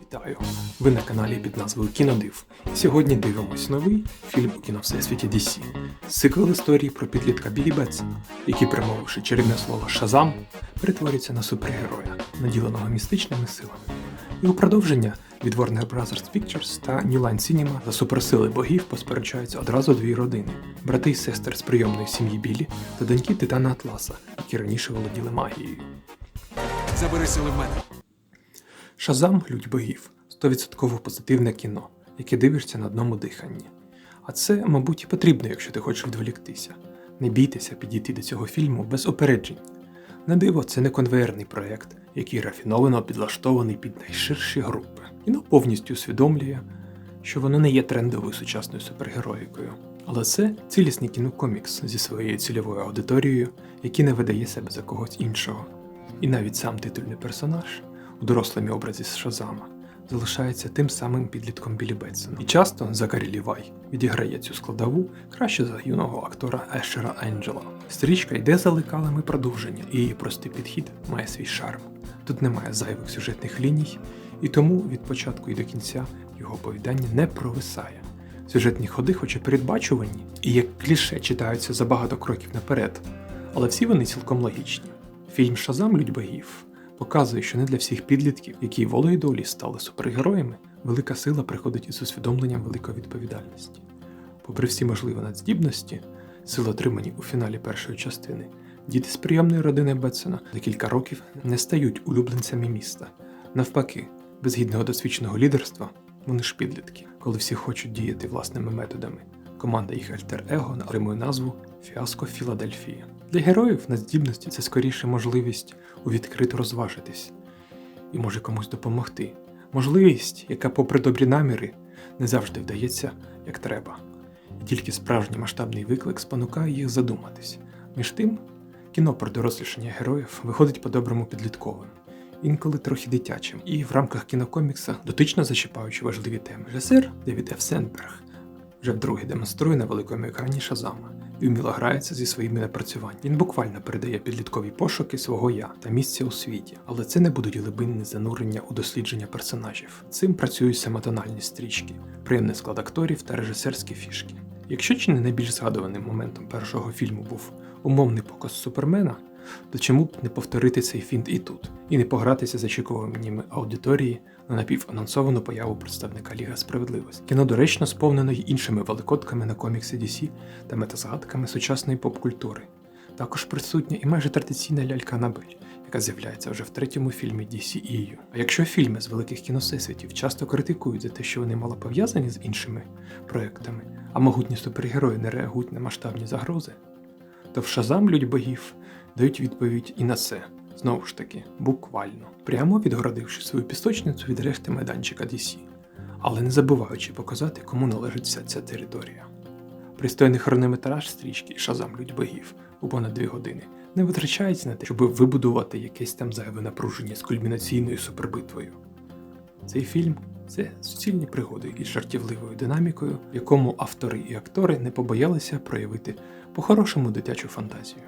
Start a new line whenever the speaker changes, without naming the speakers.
Вітаю! Ви на каналі під назвою Кінодив. Сьогодні дивимось новий фільм у кіно Всесвіті DC. Сиквел історії про підлітка Білі Бетсона, який, промовивши чарівне слово Шазам, перетворюється на супергероя, наділеного містичними силами. У продовження від Warner Bros. Pictures та New Line Cinema за суперсили богів посперечаються одразу дві родини: брати і сестри з прийомної сім'ї Білі та доньки Титана Атласа, які раніше володіли магією.
Забери сили в мене.
Шазам лють богів 100% позитивне кіно, яке дивишся на одному диханні. А це, мабуть, і потрібно, якщо ти хочеш відволіктися. Не бійтеся підійти до цього фільму без опереджень. На диво, це не конвейерний проєкт, який рафіновано підлаштований під найширші групи. Кіно повністю усвідомлює, що воно не є трендовою сучасною супергероїкою. Але це цілісний кінокомікс зі своєю цільовою аудиторією, який не видає себе за когось іншого. І навіть сам титульний персонаж у дорослому образі з Шазама залишається тим самим підлітком Білі Бетсона. І часто Закарі Лівай відіграє цю складову краще за юного актора Ешера Енджела. Стрічка йде за лекалами продовження, і її простий підхід має свій шарм. Тут немає зайвих сюжетних ліній, і тому від початку і до кінця його оповідання не провисає. Сюжетні ходи, хоч і передбачувані, і як кліше читаються за багато кроків наперед, але всі вони цілком логічні. Фільм Шазам Людь богів показує, що не для всіх підлітків, які волею долі стали супергероями, велика сила приходить із усвідомленням великої відповідальності. Попри всі можливі надздібності, сили отримані у фіналі першої частини, діти з прийомної родини Бетсона за кілька років не стають улюбленцями міста. Навпаки, без гідного досвідченого лідерства вони ж підлітки, коли всі хочуть діяти власними методами. Команда їх альтер-его отримує назву Фіаско Філадельфія. Для героїв надздібності це скоріше можливість у відкрито розважитись і може комусь допомогти. Можливість, яка, попри добрі наміри, не завжди вдається як треба. І тільки справжній масштабний виклик спонукає їх задуматись. Між тим, кіно про дорослішання героїв виходить по-доброму підлітковим, інколи трохи дитячим, і в рамках кінокомікса дотично зачіпаючи важливі теми. Режисер Девід Ф. Сенберг вже вдруге демонструє на великому екрані Шазама і вміло грається зі своїми напрацюваннями. Він буквально передає підліткові пошуки свого я та місця у світі, але це не будуть глибинні занурення у дослідження персонажів. Цим працюють самотональні стрічки, приємний склад акторів та режисерські фішки. Якщо чи не найбільш згадуваним моментом першого фільму був умовний показ Супермена, то чому б не повторити цей фінт і тут, і не погратися з очікуваннями аудиторії на напіванонсовану появу представника Ліга Справедливості. Кіно доречно сповнено й іншими великодками на комікси DC та метазгадками сучасної поп-культури. Також присутня і майже традиційна лялька Анабель, яка з'являється вже в третьому фільмі DCEU. А якщо фільми з великих кіносесвітів часто критикують за те, що вони мало пов'язані з іншими проектами, а могутні супергерої не реагують на масштабні загрози, то в Шазам людь богів дають відповідь і на це. Знову ж таки, буквально, прямо відгородивши свою пісочницю від решти майданчика DC, але не забуваючи показати, кому належить вся ця територія. Пристойний хронометраж стрічки Шазам людь богів у понад дві години не витрачається на те, щоб вибудувати якесь там зайве напруження з кульмінаційною супербитвою. Цей фільм це суцільні пригоди із жартівливою динамікою, в якому автори і актори не побоялися проявити по-хорошому дитячу фантазію.